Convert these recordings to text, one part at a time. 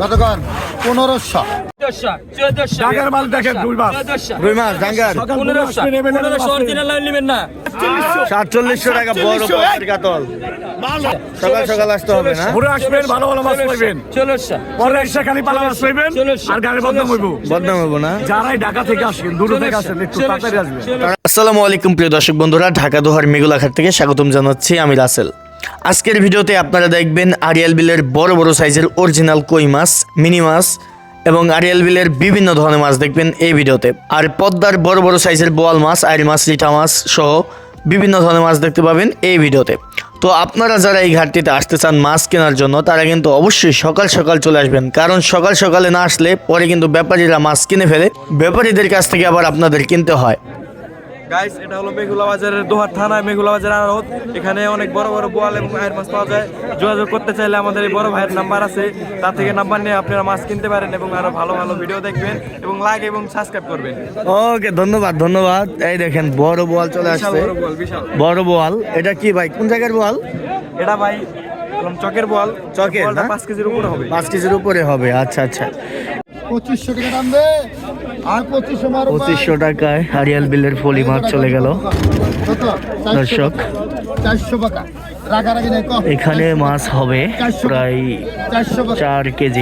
কত কন পনেরোশো ডাকের মাল দেখেন দুই মাস রুই মাছ ডাঙ্গার সাতচল্লিশশো। টাকা বড় কাতল সকাল সকাল আসতে হবে না? ঘুরে আসবেন ভালো ভালো মাছ পাইবেন। পরে এসে খালি পালা মাছ পাইবেন আর গাড়ি বদনাম হইব। বদনাম হব না? যারাই ঢাকা থেকে আসেন দূর থেকে আসেন একটু তাড়াতাড়ি আসবেন। আসসালামু আলাইকুম প্রিয় দর্শক বন্ধুরা ঢাকা দোহার মেঘুলাঘাট থেকে স্বাগতম জানাচ্ছি আমি রাসেল। আজকের ভিডিওতে আপনারা দেখবেন আরিয়াল বিলের বড় বড় সাইজের অরিজিনাল কই মাছ, মিনি মাছ এবং আরিয়াল বিলের বিভিন্ন ধরনের মাছ দেখবেন এই ভিডিওতে। আর পদ্মার বড় বড় সাইজের বোয়াল মাছ আইর মাছ, লিটা মাছ সহ বিভিন্ন ধরনের মাছ দেখতে পাবেন এই ভিডিওতে। তো আপনারা যারা এই ঘাটতিতে আসতে চান মাছ কেনার জন্য, তারা কিন্তু অবশ্যই সকাল সকাল চলে আসবেন। কারণ সকাল সকালে না আসলে পরে কিন্তু ব্যাপারীরা মাছ কিনে ফেলে। ব্যাপারীদের কাছ থেকে আবার আপনাদের কিনতে হয়। গাইস এটা হলো মেঘুলা বাজারের দোহার থানা মেঘুলা বাজার আড়ত। এখানে অনেক বড় বড় বোয়াল এবং আয়ের মাছ পাওয়া যায়। যোগাযোগ করতে চাইলে আমাদের এই বড় ভাইয়ের নাম্বার আছে। তার থেকে নাম্বার নিয়ে আপনারা মাছ কিনতে পারেন এবং আরও ভালো ভালো ভিডিও দেখবেন এবং লাইক এবং সাবস্ক্রাইব করবেন। ওকে ধন্যবাদ ধন্যবাদ। এই দেখেন বড় বোয়াল চলে আসছে। বড় বোয়াল বিশাল। বড় বোয়াল। এটা কি ভাই? কোন জায়গার বোয়াল? এটা ভাই চকের বোয়াল। চকের? পাঁচ কেজির উপরে হবে। পাঁচ কেজির উপরে হবে আচ্ছা আচ্ছা। পঁচিশশো টাকা দাম দে পঁচিশশো টাকায় হারিয়াল বিলের ফলি মাছ চলে গেল। দর্শক এখানে মাছ হবে প্রায় চারশো চার কেজি।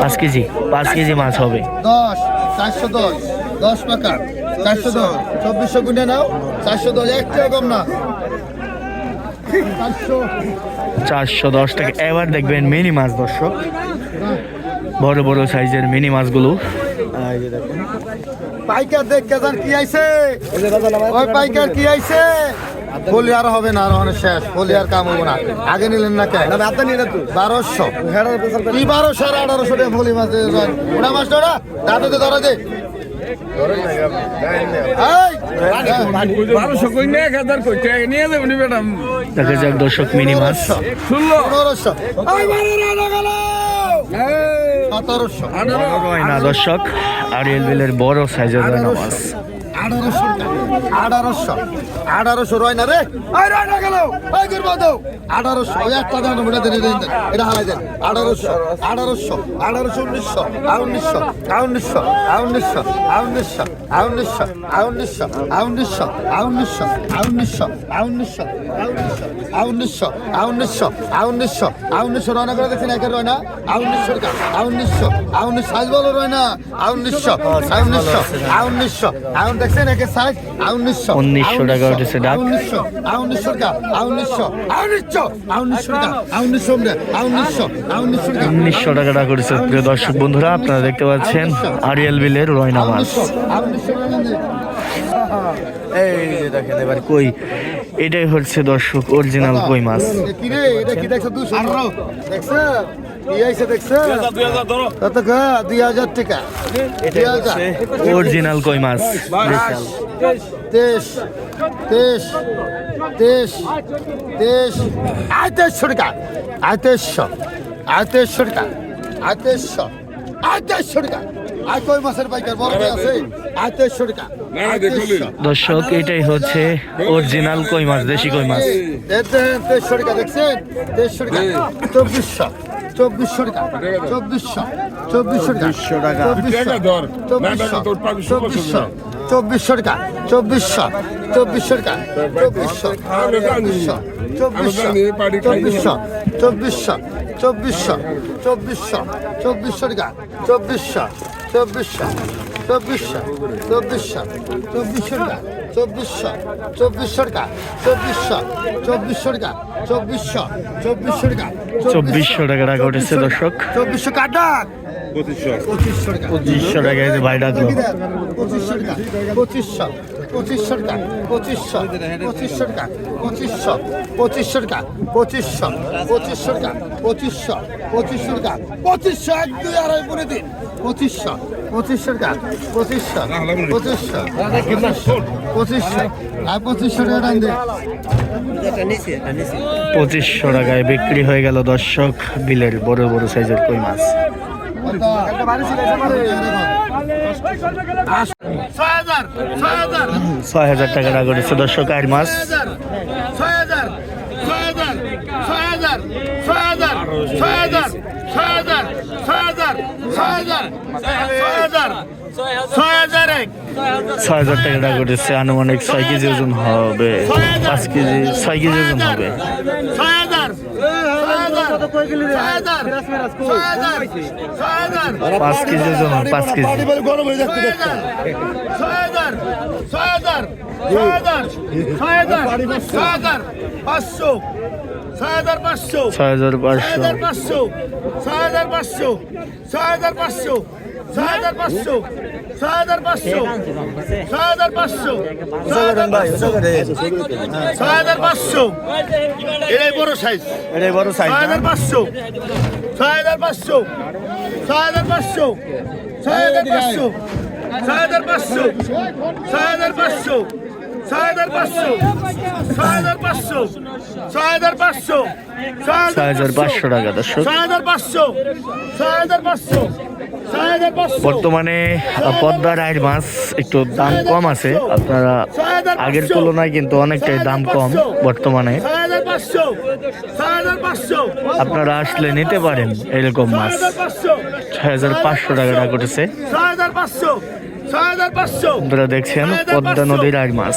পাঁচ কেজি পাঁচ কেজি মাছ হবে। দশ চারশো দশ দশ টাকা চারশো দশ চব্বিশশো নাও। চারশো দশ এক টাকা কম না। চারশো দশ টাকা। এবার দেখবেন মিনি মাছ দর্শক। বড় বড় সাইজের মিনি মাছগুলো। যে দেখুন। পাইকার কি আইছে। ওই পাইকার কি আইছে? বলি আর হবে না আর অনেক শেষ। বলি আর কাম হব না। আগে নিলেন না কে? বারোশো। কি বারোশো আর আঠারোশো টাকা বলি মাছ দিয়ে দেন। ওটা মাছ ওটা দাঁড়াতে ধরা দে। দেখা যাক দর্শক মিনি মাছ। পনেরোশো না দর্শক। আর এল বিলের বড় সাইজের নামাজ আঠারোশো। আঠারোশো আঠারোশো রয় না রে আঠারোশো ওই একটা দাম এটা দেন এটা হারাই দেন আঠারোশো আঠারোশো আঠারোশো উনিশশো উনিশশো উনিশশো উনিশশো উনিশশো উনিশশো উনিশশো উনিশশো উনিশশো উনিশশো উনিশশো উনিশশো উনিশশো উনিশশো উনিশশো রয় না করে দেখছেন একের রয় না উনিশশো টাকা উনিশশো উনিশ সাইজ বলো রয় না উনিশশো উনিশশো উনিশশো আউন দেখছেন একের সাইজ উনিশশো টাকা উঠেছে ডাক। উনিশশো টাকা করেছে প্রিয় দর্শক বন্ধুরা আপনারা দেখতে পাচ্ছেন আরিয়াল বিলের রয়না মাছ উনিশশো উনিশশো এই যে দেখেন এবার কই? এটাই হচ্ছে দর্শক অরিজিনাল কই মাছ? দেখছ? কত গা দুই হাজার টাকা। দুই হাজার। অরিজিনাল কই মাছ। তেইশ তেইশ তেইশ তেইশ আয় তেইশশো টাকা। আয় তেইশশো। আয় তেইশশো টাকা। আয় তেইশশো। আয় তেইশশো টাকা। আয় কই মাসের বড় আছে? আয় তেইশশো টাকা। দর্শক এটাই হচ্ছে অরিজিনাল কই মাছ দেশি কই মাছ। দেখছেন? চব্বিশশো। চব্বিশশো টাকা। চব্বিশশো। চব্বিশশো টাকা। চব্বিশশো চব্বিশশো। চব্বিশশো। টাকা। চব্বিশশো। চব্বিশশো টাকা। চব্বিশশো। চব্বিশশো। চব্বিশশো। চব্বিশশো। চব্বিশশো। চব্বিশশো। চব্বিশশো টাকা। চব্বিশশো। চব্বিশশো। চব্বিশশো। চব্বিশশো। চব্বিশশো টাকা। চব্বিশশো চব্বিশশো টাকা চব্বিশশো চব্বিশশো টাকা চব্বিশশো চব্বিশশো টাকা চব্বিশশো টাকা টাকা উঠেছে দর্শক। চব্বিশশো কাটা পঁচিশশো। পঁচিশশো টাকা। ভাই ডাকলো পঁচিশশো টাকা পঁচিশশো পঁচিশশো টাকা পঁচিশশো পঁচিশশো টাকা পঁচিশশো পঁচিশশো টাকা পঁচিশশো পঁচিশশো টাকা পঁচিশশো পঁচিশশো টাকা পঁচিশশো এক দুই আড়াই পরে দিন। পঁচিশশো পঁচিশশো টাকা পঁচিশশো পঁচিশশো পঁচিশশো পঁচিশশো আর পঁচিশশো টাকা টান দে পঁচিশশো টাকায় বিক্রি হয়ে গেল দর্শক বিলের বড় বড় সাইজের কই মাছ ছয় হাজার টাকা টাকা দর্শক আর মাছ ছয় হাজার ছয় হাজার ছয় হাজার ছয় হাজার ছয় হাজার ছয় হাজার ছয় হাজার ছয় হাজার ছয় হাজার এক ছয় হাজার টাকা করেছে আনুমানিক ছয় কেজি ওজন হবে পাঁচ কেজি ছয় কেজি ওজন হবে। ছয় ছয় ছয় ছয় ছয় পাঁচ কেজি ওজন পাঁচ কেজি। গরম হয়ে যাচ্ছে ছয় হাজার। ছয় হাজার। ছয় হাজার। ছয় হাজার। ছয় হাজার। পাঁচশো। ছয় হাজার পাঁচশো। ছয় হাজার ছয় পাঁচশো হাজার পাঁচশো। ছয় হাজার পাঁচশো। ছয় হাজার পাঁচশো। ছয় হাজার পাঁচশো ছয় হাজার পাঁচশো ছয় হাজার পাঁচশো ছয় হাজার পাঁচশো এটাই বড় সাইজ এটাই বড় সাইজ ছয় হাজার পাঁচশো ছয় হাজার পাঁচশো ছয় হাজার পাঁচশো ছয় হাজার পাঁচশো ছয় হাজার পাঁচশো ছয় হাজার পাঁচশো ছয় হাজার পাঁচশো ছয় হাজার পাঁচশো ছয় হাজার পাঁচশো ছয় হাজার পাঁচশো টাকা দর্শক ছয় হাজার পাঁচশো ছয় হাজার পাঁচশো ছয় হাজার পাঁচশো বর্তমানে পদ্মার আয়ের মাছ একটু দাম কম আছে আপনারা আগের তুলনায় কিন্তু অনেকটাই দাম কম বর্তমানে আপনারা আসলে নিতে পারেন এরকম মাছ ছয় হাজার পাঁচশো টাকাটা পাঁচশো আপনারা দেখছেন পদ্মা নদীর আয়ের মাছ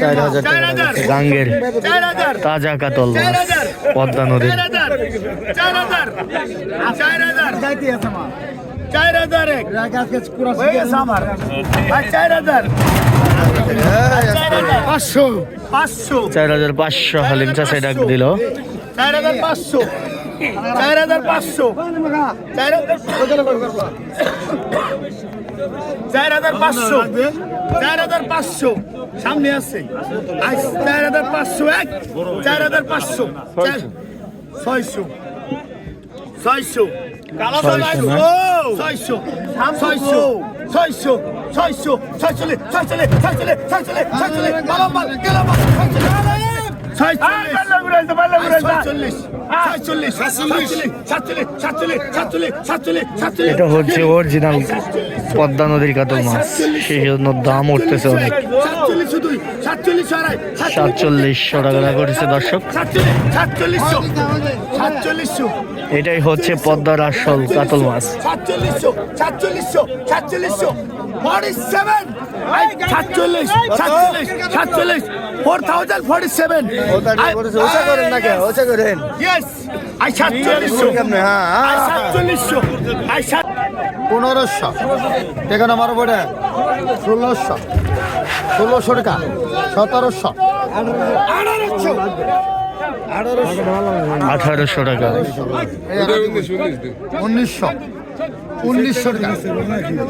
চার হাজার টাকা গাঙ্গের তাজা কাতল পদ্মা নদীর। চার হাজার। পাঁচশো। পাঁচশো। চার হাজার পাঁচশো হালিম চাষাই ডাক দিল। চার হাজার পাঁচশো। চার হাজার পাঁচশো। চার হাজার পাঁচশো। চার হাজার পাঁচশো। সামনে আছে। চার হাজার পাঁচশো এক চার হাজার পাঁচশো। চার- ছয়শো। ছয়শো। ছয়শো ছয়শো। ছয়শো। ছয়শো। ছয়শো। ছয়চলে ছয়চলে ছয়চলে ছয়চলে এটা হচ্ছে অরিজিনাল পদ্মা নদীর কাতল মাছ সেই জন্য দাম উঠতেছে অনেক। সাতচল্লিশশো টাকা করেছে দর্শক। সাতচল্লিশশো সাতচল্লিশশো এটাই হচ্ছে পদ্মার আসল কাতল মাছ। সাতচল্লিশশো সাতচল্লিশশো সাতচল্লিশশো ফর্টি সেভেন সাতচল্লিশ সাতচল্লিশ সাতচল্লিশ four thousand forty seven yes I সাতচল্লিশশো। আই সাতচল্লিশশো। আই সাত পনেরোশো। টাকা নামার পরে ষোলোশো। ষোলোশো টাকা। সতেরোশো। আঠারোশো। আঠারোশো। টাকা। উনিশশো। উনিশশো টাকা।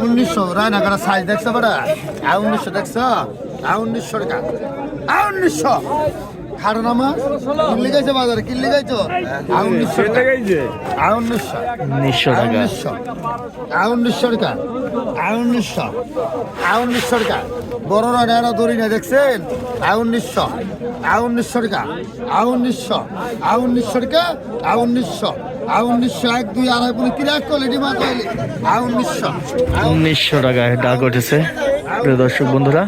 উনিশশো। রায়নাগাড়া সাইজ দেখছ বেটা আর উনিশশো দেখছ? আর উনিশশো টাকা। আর উনিশশো। খাড়ো নামা? কিনলে গেছে বাজারে? কিনলে গেছো আর উনিশশো টাকা। আর উনিশশো। উনিশশো টাকা। উনিশশো। আর উনিশশো টাকা। আর উনিশশো। আর উনিশশো টাকা। বড় রায়না দড়ি না দেখছেন? আর উনিশশো। দর্শক বন্ধুরা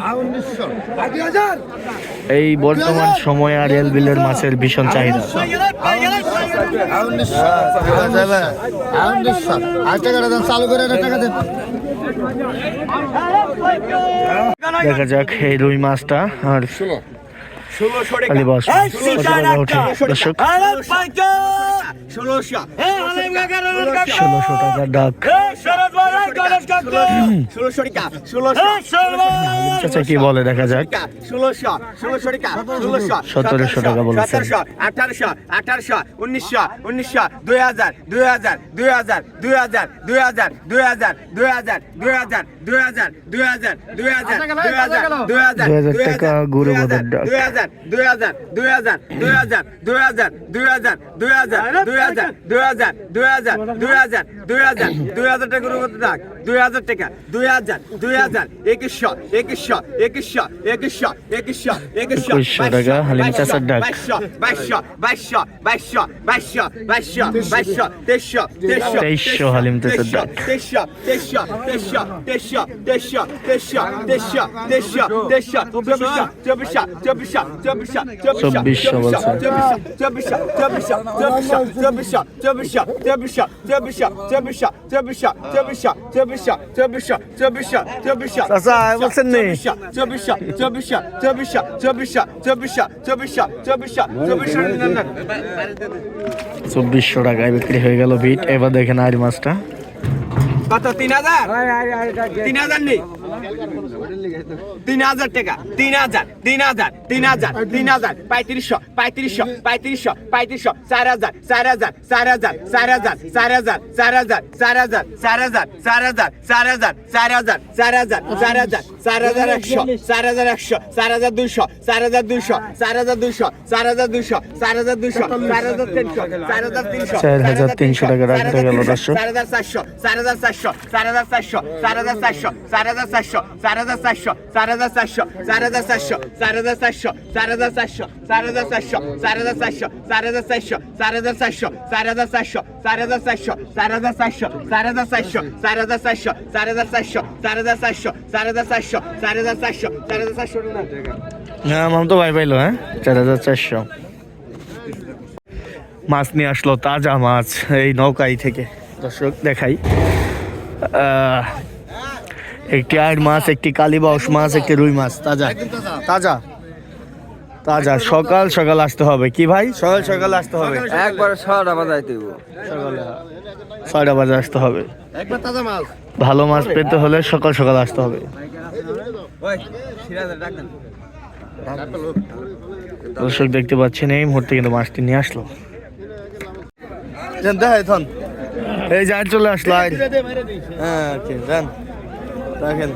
এই বর্তমান সময়ে আর রেল বিলের মাছের ভীষণ চাহিদা। দেখা যাক এই রুই মাছটা আর ষোলোশো। টাকা। ডাক। আচ্ছা কি বলে? দেখা যাক। সতেরোশো টাকা। সতেরোশো আঠারোশো আঠারোশো উনিশশো উনিশশো দুই হাজার দুই হাজার দুই হাজার দুই হাজার দুই হাজার দুই হাজার দুই হাজার দুই হাজার টাকা গরু বাঁধার ডাক দুই হাজার টাকা দুই হাজার দুই হাজার একুশশো একুশশো একুশশো একুশশো একুশশো একুশশো টাকা হালিম চাষার ডাক বাইশশো বাইশশো বাইশশো বাইশশো বাইশশো বাইশশো তেইশশো তেইশশো তেইশশো হালিম চাষার ডাক তেইশশো তেইশশো তেইশশো তেইশশো তেইশশো তেইশশো তেইশশো চব্বিশশো চব্বিশশো চব্বিশশো চব্বিশশো চব্বিশশো বলছে। চব্বিশশো চব্বিশশো চব্বিশশো চব্বিশশো চব্বিশশো চব্বিশশো চব্বিশশো চব্বিশশো চব্বিশশো চব্বিশশো চব্বিশশো চব্বিশশো চব্বিশশো চব্বিশশো চাচা, বলছেন নে? চব্বিশশো চব্বিশশো চব্বিশশো চব্বিশশো চব্বিশশো চব্বিশশো চব্বিশশো চব্বিশশো চব্বিশশো টাকায় বিক্রি হয়ে গেল বিট এবার দেখেন আর মাছটা কত তিন হাজার? তিন হাজার নেই। তিন হাজার টাকা তিন হাজার তিন হাজার তিন হাজার তিন হাজার পঁয়ত্রিশশো পঁয়ত্রিশশো পঁয়ত্রিশশো পঁয়ত্রিশশো চার হাজার চার হাজার চার হাজার চার হাজার চার হাজার চার হাজার চার হাজার চার হাজার চার হাজার চার হাজার চার হাজার চার হাজার চার হাজার চার হাজার একশো চার হাজার একশো চার হাজার দুইশো চার হাজার দুইশো চার হাজার দুইশো চার হাজার দুইশো চার হাজার দুইশো চার হাজার তিনশো চার হাজার তিনশো চার হাজার তিনশো টাকা রাখতে গেল দর্শক চার হাজার চারশো চার হাজার চারশো চার হাজার চারশো চার হাজার চারশো চার হাজার চারশো চার হাজার চারশো চার হাজার চারশো চার হাজার চারশো চার হাজার চারশো চার হাজার চারশো চার হাজার চারশো চার হাজার চারশো চার হাজার চারশো চার হাজার চারশো চার হাজার চারশো চার হাজার চারশো চার হাজার চারশো চার হাজার চারশো চার হাজার চারশো চার হাজার চার হাজার চারশো চার হাজার চার হাজার চারশো চার হাজার চারশো হ্যাঁ মাম তো ভাই পাইলো হ্যাঁ চার হাজার চারশো মাছ নিয়ে আসলো তাজা মাছ এই নৌকাই থেকে দর্শক দেখাই একটি আয়ের মাছ একটি কালীবাউস মাছ একটি রুই মাছ। তাজা। তাজা। তাজা। সকাল সকাল আসতে হবে। কি ভাই? সকাল সকাল আসতে হবে। একবার ছটা বাজাই দিব সকালে। ছয়টা বাজে আসতে হবে। একবার তাজা মাছ। ভালো মাছ পেতে হলে সকাল সকাল আসতে হবে। দর্শক দেখতে পাচ্ছেন এই মুহূর্তে কিন্তু মাছটি নিয়ে আসলো। থন। এই যে আর চলে আসলো আর হ্যাঁ দেখেন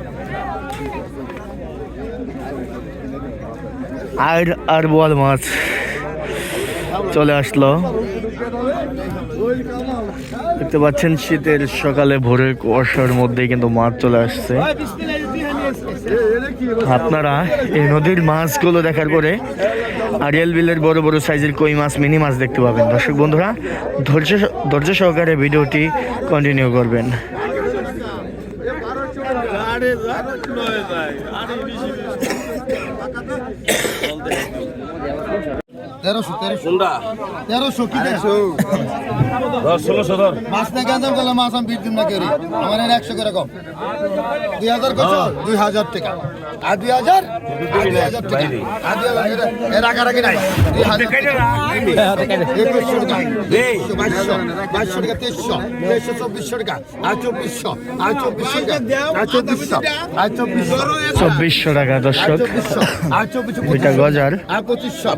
আর আর বল মাছ চলে আসলো। দেখতে পাচ্ছেন শীতের সকালে ভোরে কুয়াশার মধ্যে কিন্তু মাছ চলে আসছে। আপনারা এই নদীর মাছগুলো দেখার পরে আরিয়াল বিলের বড় বড় সাইজের কই মাছ, মিনি মাছ দেখতে পাবেন। দর্শক বন্ধুরা, ধৈর্য ধৈর্য সহকারে ভিডিওটি কন্টিনিউ করবেন। আরে যায় নয় যায় আরে বেশি। তেরোশো তেরোশো। তেরোশো কি তেরোশো। ষোলোশো ধর। মাছ না কেন গেলে মাছ আমি বিট দিন না কেউ আমার এর একশো করে কম। দুই হাজার কত? দুই হাজার টাকা। আর দুই হাজার? আর দুই হাজার টাকা। আর দুই হাজার এর- আগারাগি নাই। দুই হাজার একুশশো টাকা। বাইশশো। বাইশশো টাকা তেইশশো। তেইশশো চব্বিশশো টাকা। আর চব্বিশশো। আর চব্বিশশো আর চব্বিশশো। আর চব্বিশশো। চব্বিশশো টাকা দর্শক। আর চব্বিশশো। দুইটা গজার। আর পঁচিশশো।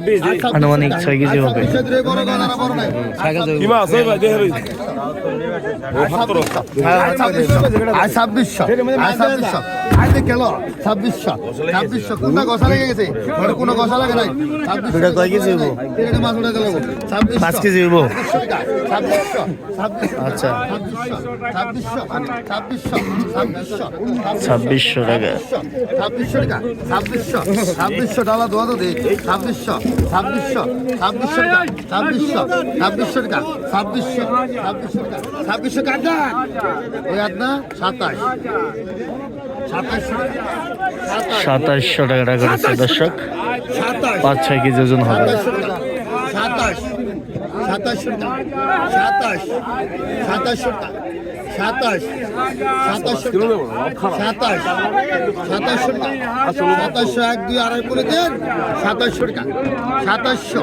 আনুমানিক আনুমানিক ছয় কেজি হবে ছাব্বিশশো। ছাব্বিশশো। আর গেল ছাব্বিশশো। ছাব্বিশশো। কোনটা গসা লেগে গেছে? ওটা কোনো গসা লাগে নাই? ছাব্বিশশো। দুটা কয় কেজি হইবো? তিনটে মাছ উঠে গেল ছাব্বিশশো। পাঁচ কেজি হইবো? ছাব্বিশশো। আচ্ছা। ছাব্বিশশো। ছাব্বিশশো। ছাব্বিশশো। ছাব্বিশশো। টাকা। ছাব্বিশশো। টাকা। ছাব্বিশশো। ছাব্বিশশো ডালা দোয়া তো দে। ছাব্বিশশো। ছাব্বিশশো। ছাব্বিশশো টাকা। ছাব্বিশশো। ছাব্বিশশো টাকা। ছাব্বিশশো। ছাব্বিশশো টাকা। ছাব্বিশশো কাটা ওই আদনা সাতাশ। সাতাশশো টাকা সাতাশ সাতাশশো টাকা করেছে দর্শক। সাতাশ পাঁচ ছয় কেজি ওজন হবে। সাতাশশো টাকা। সাতাশ সাতাশশো টাকা। সাতাশ সাতাশশো টাকা। সাতাশ সাতাশশো টাকা সাতাশশো টাকা সাতাশশো এক দুই আড়াই করে দেন সাতাশশো টাকা সাতাশশো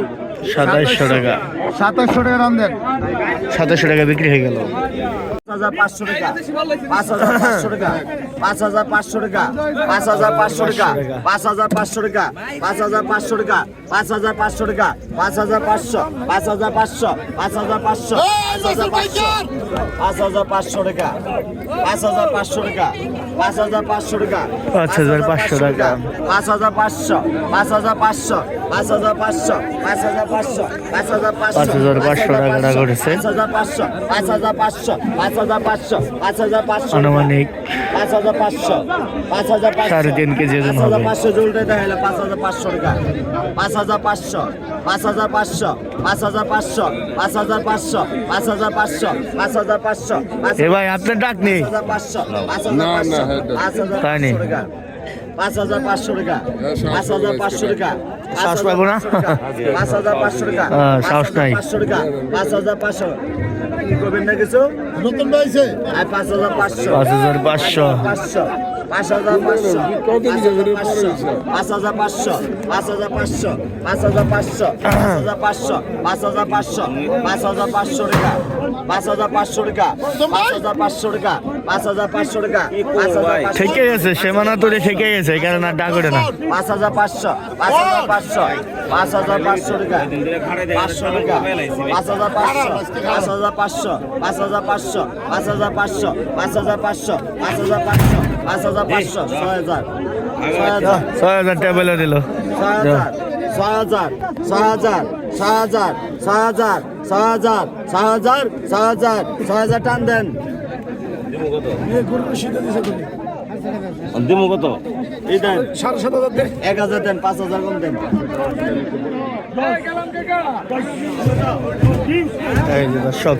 সাতাইশশো টাকা সাতাশশো টাকা রান দেন। সাতাশশো টাকা বিক্রি হয়ে গেল। পাঁচ হাজার পাঁচশো টাকা পাঁচ হাজার পাঁচশো টাকা পাঁচ হাজার পাঁচশো টাকা পাঁচ হাজার পাঁচশো টাকা পাঁচ হাজার পাঁচশো টাকা পাঁচ হাজার পাঁচশো টাকা পাঁচ হাজার পাঁচশো পাঁচ হাজার পাঁচশো পাঁচ হাজার পাঁচশো পাঁচ হাজার পাঁচশো টাকা পাঁচ হাজার পাঁচশো টাকা পাঁচ হাজার পাঁচশো টাকা পাঁচ হাজার পাঁচশো টাকা পাঁচ হাজার পাঁচশো পাঁচ হাজার পাঁচশো পাঁচ হাজার পাঁচশো পাঁচ হাজার পাঁচশো পাঁচ হাজার পাঁচশো পাঁচ হাজার পাঁচশো টাকা করেছে। পাঁচ হাজার পাঁচশো পাঁচ হাজার পাঁচশো পাঁচ হাজার পাঁচশো পাঁচ হাজার পাঁচশো আনুমানিক পাঁচ হাজার পাঁচশো পাঁচ হাজার সাড়ে তিন কেজি পাঁচ হাজার। পাঁচশো জুলতে দেখাইলে পাঁচ হাজার পাঁচশো টাকা পাঁচ হাজার পাঁচশো পাঁচ হাজার পাঁচশো পাঁচ হাজার পাঁচশো পাঁচ হাজার পাঁচশো পাঁচ হাজার পাঁচশো পাঁচ হাজার পাঁচশো পাঁচ এ ভাই আপনার ডাক নেই পাঁচশো পাঁচ হাজার পাঁচশো পাঁচ হাজার। পাঁচশো টাকা পাঁচ হাজার পাঁচশো টাকা পাঁচ হাজার পাঁচশো টাকা সাহস পাবো না? পাঁচ হাজার পাঁচশো টাকা হ্যাঁ, সাহস নাই। পাঁচশো টাকা পাঁচ হাজার পাঁচশো কি করবেন না কিছু নতুন পাইছে আর পাঁচ হাজার পাঁচশো পাঁচ হাজার পাঁচশো পাঁচশো পাঁচ হাজার পাঁচশো পাঁচ হাজার পাঁচশো পাঁচ হাজার পাঁচশো পাঁচ হাজার পাঁচশো পাঁচ হাজার পাঁচশো পাঁচ হাজার পাঁচশো পাঁচ হাজার পাঁচশো টাকা পাঁচ হাজার পাঁচশো টাকা পাঁচ হাজার পাঁচশো টাকা পাঁচ হাজার পাঁচশো টাকা পাঁচ হাজার ঠেকে গেছে সীমানা তোরে ঠেকে গেছে এই কারণে আর ডাক ওঠে না পাঁচ হাজার পাঁচশো পাঁচ হাজার পাঁচশো পাঁচ হাজার পাঁচশো টাকা পাঁচশো টাকা পাঁচ হাজার পাঁচশো পাঁচ হাজার পাঁচশো পাঁচ হাজার পাঁচশো পাঁচ হাজার পাঁচশো পাঁচ হাজার পাঁচশো পাঁচ হাজার পাঁচশো পাঁচ হাজার পাঁচশো ছয় হাজার ছয় হাজার টেবিলে দিল ছয় হাজার ছয় হাজার ছয় হাজার ছয় হাজার ছয় হাজার ছয় হাজার ছয় হাজার ছয় হাজার টান দেন। দিমু কত? এই দেন এক হাজার দেন পাঁচ হাজার কম দেন। দর্শক।